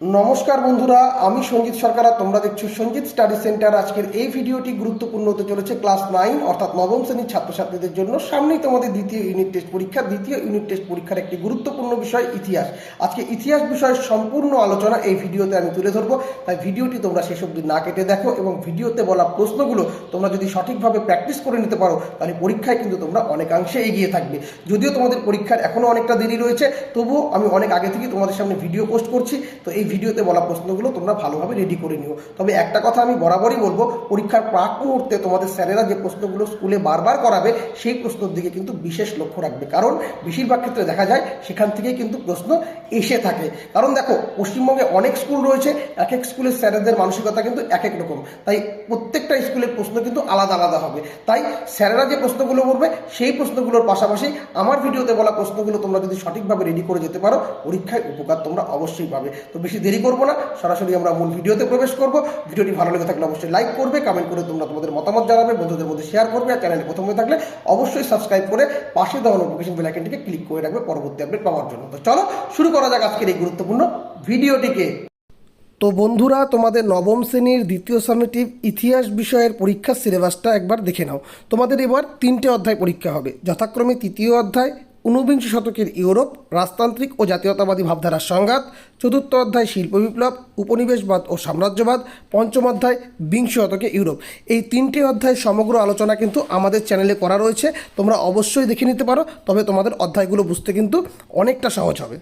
নমস্কার বন্ধুরা, আমি সঞ্জিত সরকার আর তোমরা দেখছ সঞ্জিত স্টাডি সেন্টার। আজকের এই ভিডিওটি গুরুত্বপূর্ণ হতে চলেছে ক্লাস নাইন, অর্থাৎ নবম শ্রেণির ছাত্রছাত্রীদের জন্য। সামনেই তোমাদের দ্বিতীয় ইউনিট টেস্ট পরীক্ষা। দ্বিতীয় ইউনিট টেস্ট পরীক্ষার একটি গুরুত্বপূর্ণ বিষয়, ইতিহাস। আজকে ইতিহাস বিষয়ের সম্পূর্ণ আলোচনা এই ভিডিওতে আমি তুলে ধরবো। তাই ভিডিওটি তোমরা শেষ অবধি না কেটে দেখো এবং ভিডিওতে বলা প্রশ্নগুলো তোমরা যদি সঠিকভাবে প্র্যাকটিস করে নিতে পারো, তাহলে পরীক্ষায় কিন্তু তোমরা অনেকাংশে এগিয়ে থাকবে। যদিও তোমাদের পরীক্ষার এখনও অনেকটা দেরি রয়েছে, তবুও আমি অনেক আগে থেকে তোমাদের সামনে ভিডিও পোস্ট করছি। তো এই ভিডিওতে বলা প্রশ্নগুলো তোমরা ভালোভাবে রেডি করে নিও। তবে একটা কথা আমি বরাবরই বলব, পরীক্ষার প্রাক মুহূর্তে তোমাদের স্যারেরা যে প্রশ্নগুলো স্কুলে বারবার করাবে, সেই প্রশ্নের দিকে কিন্তু বিশেষ লক্ষ্য রাখবে। কারণ বেশিরভাগ ক্ষেত্রে দেখা যায় সেখান থেকেই কিন্তু প্রশ্ন এসে থাকে। কারণ দেখো, পশ্চিমবঙ্গে অনেক স্কুল রয়েছে, এক এক স্কুলের স্যারেদের মানসিকতা কিন্তু এক এক রকম। তাই প্রত্যেকটা স্কুলের প্রশ্ন কিন্তু আলাদা আলাদা হবে। তাই স্যারেরা যে প্রশ্নগুলো করবে সেই প্রশ্নগুলোর পাশাপাশি আমার ভিডিওতে বলা প্রশ্নগুলো তোমরা যদি সঠিকভাবে রেডি করে যেতে পারো, পরীক্ষায় উপকার তোমরা অবশ্যই পাবে। তো বেশি দেরি করব না। সরাসরি আমরা মূল ভিডিওতে প্রবেশ করব। ভিডিওটি ভালো লেগে থাকলে অবশ্যই লাইক করবে কমেন্ট করে তোমরা তোমাদের মতামত জানাবে, বন্ধুদের মধ্যে শেয়ার করবে, আর চ্যানেলে প্রথম থাকলে অবশ্যই সাবস্ক্রাইব করে পাশে দেওয়া নোটিফিকেশন বেল আইকনটিকে ক্লিক করে রাখবে পরবর্তী আপডেট পাওয়ার জন্য। তো চলো, শুরু করা যাক আজকের এই গুরুত্বপূর্ণ ভিডিওটিকে। তো বন্ধুরা, তোমাদের নবম শ্রেণির দ্বিতীয় সামেটিভ ইতিহাস বিষয়ের পরীক্ষার সিলেবাসটা একবার দেখে নাও। তোমাদের এবার তিনটে অধ্যায় পরীক্ষা হবে। যথাক্রমে তৃতীয় অধ্যায় ঊনবিংশ শতকের ইউরোপ, রাজতান্ত্রিক ও জাতীয়তাবাদী ভাবধারার সংঘাত, চতুর্থ অধ্যায় শিল্প বিপ্লব, উপনিবেশবাদ ও সাম্রাজ্যবাদ, পঞ্চম অধ্যায় বিংশ শতকে ইউরোপ। এই তিনটি অধ্যায় সমগ্র আলোচনা কিন্তু আমাদের চ্যানেলে করা রয়েছে, তোমরা অবশ্যই দেখে নিতে পারো, তবে তোমাদের অধ্যায়গুলো বুঝতে কিন্তু অনেকটা সহজ হবে।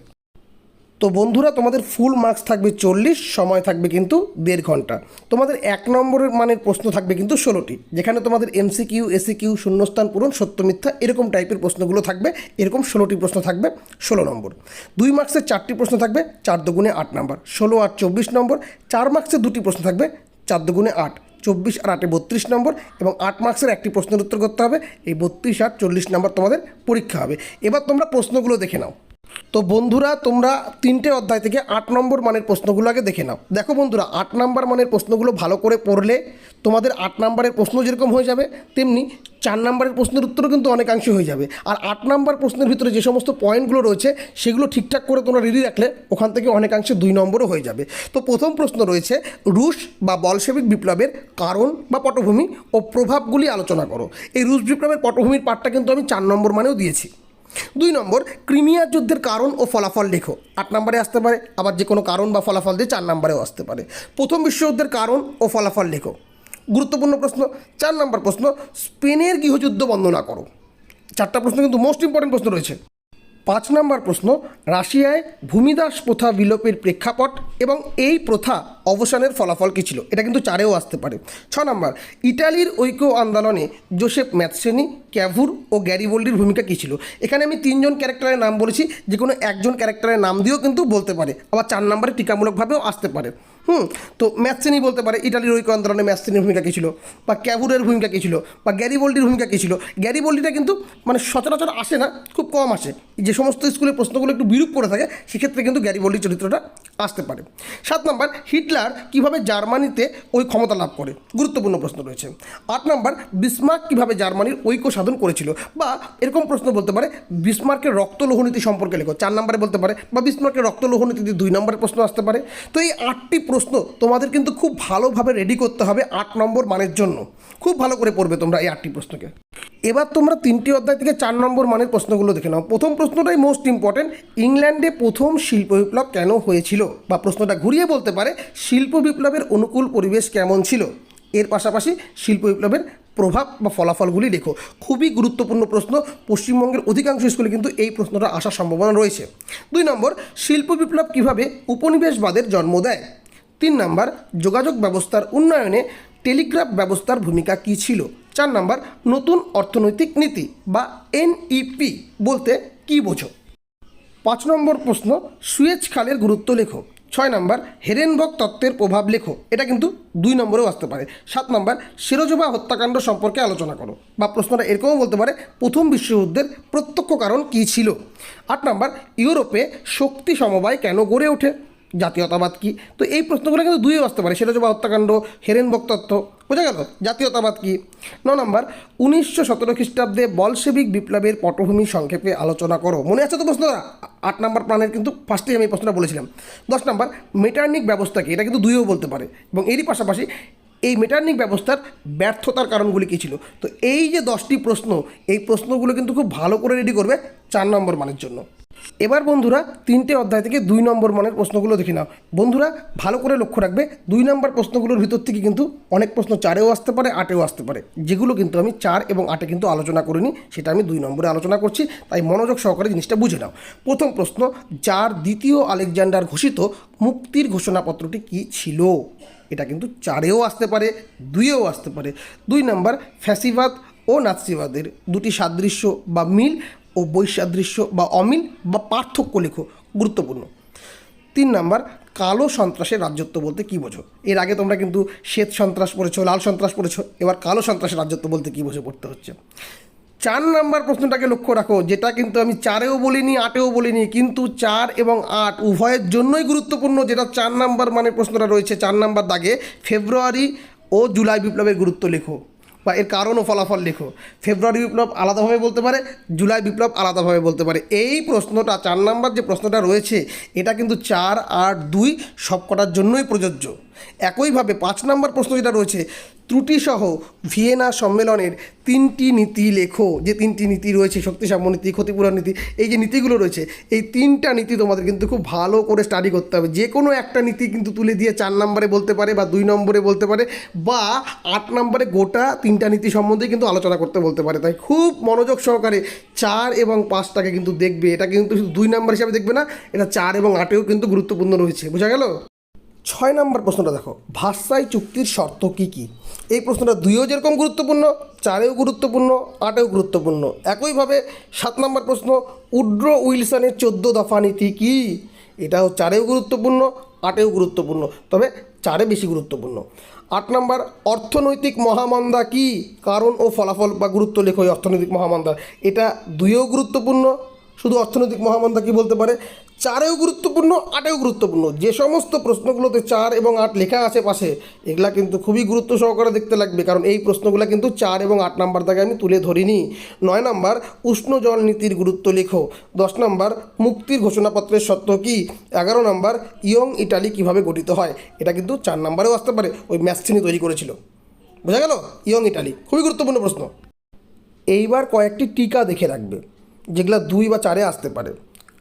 তো বন্ধুরা, তোমাদের ফুল মার্কস থাকবে চল্লিশ, সময় থাকবে কিন্তু দেড় ঘণ্টা। তোমাদের এক নম্বরের মানের প্রশ্ন থাকবে কিন্তু ষোলোটি, যেখানে তোমাদের এমসি কিউ এসি কিউ শূন্যস্থান পূরণ, সত্য মিথ্যা, এরকম টাইপের প্রশ্নগুলো থাকবে, এরকম ষোলোটি প্রশ্ন থাকবে ষোলো নম্বর। দুই মার্কসের চারটি প্রশ্ন থাকবে, চার দুগুণে আট নম্বর ষোলো আর চব্বিশ নম্বর, চার মার্কসের দুটি প্রশ্ন থাকবে, চার দুগুণে আট, চব্বিশ আর আটে বত্রিশ নম্বর, এবং আট মার্কসের একটি প্রশ্নের উত্তর করতে হবে, এই বত্রিশ আর চল্লিশ নম্বর তোমাদের পরীক্ষা হবে। এবার তোমরা প্রশ্নগুলো দেখে নাও। তো বন্ধুরা, তোমরা তিনটে অধ্যায় থেকে আট নম্বর মানের প্রশ্নগুলো আগে দেখে নাও। দেখো বন্ধুরা, আট নম্বর মানের প্রশ্নগুলো ভালো করে পড়লে তোমাদের আট নম্বরের প্রশ্ন যেরকম হয়ে যাবে, তেমনি চার নম্বরের প্রশ্নের উত্তরও কিন্তু অনেকাংশে হয়ে যাবে। আর আট নম্বর প্রশ্নের ভিতরে যে সমস্ত পয়েন্টগুলো রয়েছে, সেগুলো ঠিকঠাক করে তোমরা রেডি রাখলে ওখান থেকে অনেকাংশে দুই নম্বরও হয়ে যাবে। তো প্রথম প্রশ্ন রয়েছে, রুশ বা বলশেবিক বিপ্লবের কারণ বা পটভূমি ও প্রভাবগুলি আলোচনা করো। এই রুশ বিপ্লবের পটভূমির পাঠটা কিন্তু আমি চার নম্বর মানেও দিয়েছি। দুই নম্বর, ক্রিমিয়া যুদ্ধের কারণ ও ফলাফল লেখো। আট নম্বরে আসতে পারে, আবার যে কোনো কারণ বা ফলাফল দিয়ে চার নম্বরেও আসতে পারে। প্রথম বিশ্বযুদ্ধের কারণ ও ফলাফল লেখো। গুরুত্বপূর্ণ প্রশ্ন, চার নম্বর প্রশ্ন, স্পেনের গৃহযুদ্ধ বর্ণনা করো। চারটা প্রশ্ন কিন্তু মোস্ট ইম্পর্টেন্ট প্রশ্ন রয়েছে। পাঁচ নম্বর প্রশ্ন, রাশিয়ায় ভূমিদাস প্রথা বিলোপের প্রেক্ষাপট এবং এই প্রথা অবসানের ফলাফল কী ছিল? এটা কিন্তু চারেও আসতে পারে। ছ নম্বর, ইটালির ঐক্য আন্দোলনে জোসেফ ম্যাথসেনি ক্যাভুর ও গ্যারিবোল্ডির ভূমিকা কী ছিল? এখানে আমি তিনজন ক্যারেক্টারের নাম বলেছি যে কোনো একজন ক্যারেক্টারের নাম দিয়েও কিন্তু বলতে পারে, আবার চার নম্বরে টিকামূলকভাবেও আসতে পারে। হুম, তো ম্যাথসেনি বলতে পারে, ইটালির ঐক্য আন্দোলনে ম্যাথসেনির ভূমিকা কী ছিল? বা ক্যাভুরের ভূমিকা কী ছিল? বা গ্যারিবোল্ডির ভূমিকা কী ছিল? গ্যারিবোল্ডিটা কিন্তু মানে সচরাচর আসে না, খুব কম আসে। যে সমস্ত স্কুলের প্রশ্নগুলো একটু বিরূপ করে থাকে, সেক্ষেত্রে কিন্তু গ্যারিবোল্ডির চরিত্রটা আসতে পারে। সাত নম্বর, হিটলার কীভাবে জার্মানিতে ওই ক্ষমতা লাভ করে? গুরুত্বপূর্ণ প্রশ্ন রয়েছে। আট নম্বর, বিসমার্ক কীভাবে জার্মানির ঐক্য সাধন করেছিল? বা এরকম প্রশ্ন বলতে পারে, বিসমার্কের রক্ত লোহনীতি সম্পর্কে লেখো। চার নম্বরে বলতে পারে, বা বিসমার্কের রক্ত লোহনীতি দুই নম্বরের প্রশ্ন আসতে পারে। তো এই আটটি প্রশ্ন তোমাদের কিন্তু খুব ভালোভাবে রেডি করতে হবে আট নম্বর মানের জন্য। খুব ভালো করে পড়বে তোমরা এই আটটি প্রশ্নকে। এবার তোমরা তিনটি অধ্যায় থেকে চার নম্বর মানের প্রশ্নগুলো দেখে নাও। প্রথম প্রশ্নটাই মোস্ট ইম্পর্টেন্ট ইংল্যান্ডে প্রথম শিল্প বিপ্লব কেন হয়েছিল? বা প্রশ্নটা ঘুরিয়ে বলতে পারে, শিল্প বিপ্লবের অনুকূল পরিবেশ কেমন ছিল? এর পাশাপাশি শিল্প বিপ্লবের প্রভাব বা ফলাফলগুলি লেখো। খুবই গুরুত্বপূর্ণ প্রশ্ন, পশ্চিমবঙ্গের অধিকাংশ স্কুলে কিন্তু এই প্রশ্নটা আসার সম্ভাবনা রয়েছে। দুই নম্বর, শিল্প বিপ্লব কীভাবে উপনিবেশবাদের জন্ম দেয়? তিন নাম্বার, যোগাযোগ ব্যবস্থার উন্নয়নে টেলিগ্রাফ ব্যবস্থার ভূমিকা কী ছিল? চার নাম্বার, নতুন অর্থনৈতিক নীতি বা এনইপি বলতে কী বোঝো? পাঁচ নম্বর প্রশ্ন, সুয়েজ খালের গুরুত্ব লেখো। ছয় নম্বর হেরেনবক তত্ত্বের প্রভাব লেখো। এটা কিন্তু দুই নম্বরেও আসতে পারে। সাত নম্বর সিরোজবা হত্যাকাণ্ড সম্পর্কে আলোচনা করো। বা প্রশ্নটা এরকমও বলতে পারে, প্রথম বিশ্বযুদ্ধের প্রত্যক্ষ কারণ কী ছিল? আট নম্বর, ইউরোপে শক্তি সমবায় কেন গড়ে ওঠে? জাতীয়তাবাদ কী? তো এই প্রশ্নগুলো কিন্তু দুইও আসতে পারে। সেটা হচ্ছে হত্যাকাণ্ড হেরেনবক তত্ত্ব, বোঝা গেল? জাতীয়তাবাদ কি? ন নম্বর, উনিশশো সতেরো খ্রিস্টাব্দে বলসেবিক বিপ্লবের পটভূমি সংক্ষেপে আলোচনা করো। মনে আছে তো প্রশ্নটা? আট নম্বর প্রাণের কিন্তু ফার্স্টেই আমি প্রশ্নটা বলেছিলাম। দশ নম্বর, মেটার্নিক ব্যবস্থা কি? এটা কিন্তু দুইও বলতে পারে। এবং এরই পাশাপাশি এই মেটার্নিক ব্যবস্থার ব্যর্থতার কারণগুলি কী ছিল? তো এই যে দশটি প্রশ্ন, এই প্রশ্নগুলো কিন্তু খুব ভালো করে রেডি করবে চার নম্বর মানের জন্য। এবার বন্ধুরা তিনটে অধ্যায় থেকে দুই নম্বর মানের প্রশ্নগুলো দেখে নাও। বন্ধুরা, ভালো করে লক্ষ্য রাখবে, দুই নম্বর প্রশ্নগুলোর ভিতর থেকে কিন্তু অনেক প্রশ্ন চারেও আসতে পারে, আটেও আসতে পারে। যেগুলো কিন্তু আমি চার এবং আটে কিন্তু আলোচনা করিনি, সেটা আমি দুই নম্বরে আলোচনা করছি, তাই মনোযোগ সহকারে জিনিসটা বুঝে নাও। প্রথম প্রশ্ন, যার দ্বিতীয় আলেকজান্ডার ঘোষিত মুক্তির ঘোষণাপত্রটি কী ছিল? এটা কিন্তু চারেও আসতে পারে দুইয়েও আসতে পারে। দুই নাম্বার, ফ্যাসিবাদ ও নাৎসিবাদের দুটি সাদৃশ্য বা মিল ও বৈসাদৃশ্য বা অমিল বা পার্থক্য লেখো, গুরুত্বপূর্ণ। তিন নাম্বার, কালো সন্ত্রাসের রাজ্যত্ব বলতে কী বোঝো? এর আগে তোমরা কিন্তু শ্বেত সন্ত্রাস পড়েছো, লাল সন্ত্রাস পড়েছো, এবার কালো সন্ত্রাসের রাজ্যত্ব বলতে কী বোঝো পড়তে হচ্ছে। চার নাম্বার প্রশ্নটাকে লক্ষ্য রাখো, যেটা কিন্তু আমি চারেও বলিনি, আটেও বলিনি, কিন্তু চার এবং আট উভয়ের জন্যই গুরুত্বপূর্ণ, যেটা চার নাম্বার মানে প্রশ্নটা রয়েছে। চার নাম্বার দাগে ফেব্রুয়ারি ও জুলাই বিপ্লবের গুরুত্ব লেখো। বা এর কারণ ও ফলাফল লেখো। ফেব্রুয়ারি বিপ্লব আলাদাভাবে বলতে পারে, জুলাই বিপ্লব আলাদাভাবে বলতে পারে। এই প্রশ্নটা, চার নাম্বার যে প্রশ্নটা রয়েছে, এটা কিন্তু চার আট দুই সবকটার জন্যই প্রযোজ্য। একইভাবে পাঁচ নম্বর প্রশ্ন যেটা রয়েছে, ত্রুটিসহ ভিয়েনা সম্মেলনের তিনটি নীতি লেখো। যে তিনটি নীতি রয়েছে, শক্তিসাম্য নীতি, ক্ষতিপূরণ নীতি, এই যে নীতিগুলো রয়েছে, এই তিনটা নীতি তোমাদের কিন্তু খুব ভালো করে স্টাডি করতে হবে। যে কোনো একটা নীতি কিন্তু তুলে দিয়ে চার নম্বরে বলতে পারে বা দুই নম্বরে বলতে পারে বা আট নম্বরে গোটা তিনটা নীতি সম্বন্ধে কিন্তু আলোচনা করতে বলতে পারে। তাই খুব মনোযোগ সহকারে চার এবং পাঁচটাকে কিন্তু দেখবে। এটা কিন্তু শুধু দুই নম্বর হিসাবে দেখবে না, এটা চার এবং আটেও কিন্তু গুরুত্বপূর্ণ রয়েছে। বোঝা গেল? ছয় নম্বর প্রশ্নটা দেখো ভাষাই চুক্তির শর্ত কী কী? এই প্রশ্নটা দুইও যেরকম গুরুত্বপূর্ণ, চারেও গুরুত্বপূর্ণ, আটেও গুরুত্বপূর্ণ। একইভাবে সাত নম্বর প্রশ্ন, উড্রো উইলসনের চোদ্দ দফা নীতি কী? এটাও চারেও গুরুত্বপূর্ণ, আটেও গুরুত্বপূর্ণ, তবে চারে বেশি গুরুত্বপূর্ণ। আট নম্বর, অর্থনৈতিক মহামন্দা কি? কারণ ও ফলাফল বা গুরুত্ব লেখো অর্থনৈতিক মহামন্দার এটা দুইও গুরুত্বপূর্ণ শুধু অর্থনৈতিক মহামন্দা কি বলতে পারে? চারেও গুরুত্বপূর্ণ, আটেও গুরুত্বপূর্ণ। যে সমস্ত প্রশ্নগুলোতে চার এবং আট লেখা আছে পাশে, এগুলা কিন্তু খুবই গুরুত্ব সহকারে দেখতে লাগবে, কারণ এই প্রশ্নগুলো কিন্তু চার এবং আট নাম্বার থেকে আমি তুলে ধরিনি। নয় নাম্বার, উষ্ণ জল নীতির গুরুত্ব লেখো। দশ নাম্বার, মুক্তির ঘোষণাপত্রের সত্য কি? এগারো নাম্বার, ইয়ং ইটালি কীভাবে গঠিত হয়? এটা কিন্তু চার নাম্বারেও আসতে পারে, ওই ম্যাথসিনি তৈরি করেছিল। বোঝা গেল? ইয়ং ইটালি, খুবই গুরুত্বপূর্ণ প্রশ্ন। এইবার কয়েকটি টিকা দেখে রাখবে। যেগুলো দুই বা চারে আসতে পারে।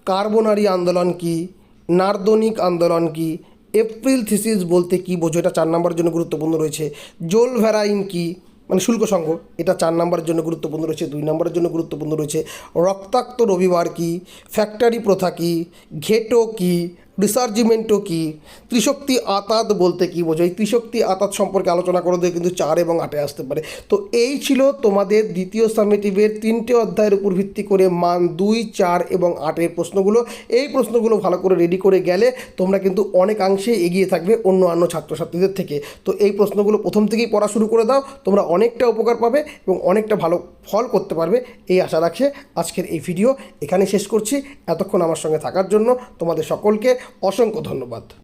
কার্বনারি আন্দোলন কি? নার্দনিক আন্দোলন কি? এপ্রিল থিসিস বলতে কি বোঝো? এটা চার নম্বরের জন্য গুরুত্বপূর্ণ রয়েছে। জোল ভ্যারাইন কি? মানে শুল্ক সংঘ, এটা চার নম্বরের জন্য গুরুত্বপূর্ণ রয়েছে, দুই নম্বরের জন্য গুরুত্বপূর্ণ রয়েছে। রক্তাক্ত রবিবার কি? ফ্যাক্টরি প্রথা কি? ঘেটো কি? রিসার্জিমেন্টও কি? ত্রিশক্তি আতাত বলতে কি বোঝো এই ত্রিশক্তি আতাত সম্পর্কে আলোচনা করে দিয়ে কিন্তু চার এবং আটে আসতে পারে। তো এই ছিল তোমাদের দ্বিতীয় সামেটিভের তিনটে অধ্যায়ের উপর ভিত্তি করে মান দুই, চার এবং আটের প্রশ্নগুলো। এই প্রশ্নগুলো ভালো করে রেডি করে গেলে তোমরা কিন্তু অনেকাংশে এগিয়ে থাকবে অন্য অন্য ছাত্রছাত্রীদের থেকে। তো এই প্রশ্নগুলো প্রথম থেকেই পড়া শুরু করে দাও, তোমরা অনেকটা উপকার পাবে এবং অনেকটা ভালো ফল করতে পারবে। এই আশা রাখে আজকের এই ভিডিও এখানে শেষ করছি। এতক্ষণ আমার সঙ্গে থাকার জন্য তোমাদের সকলকে অসংখ্য ধন্যবাদ।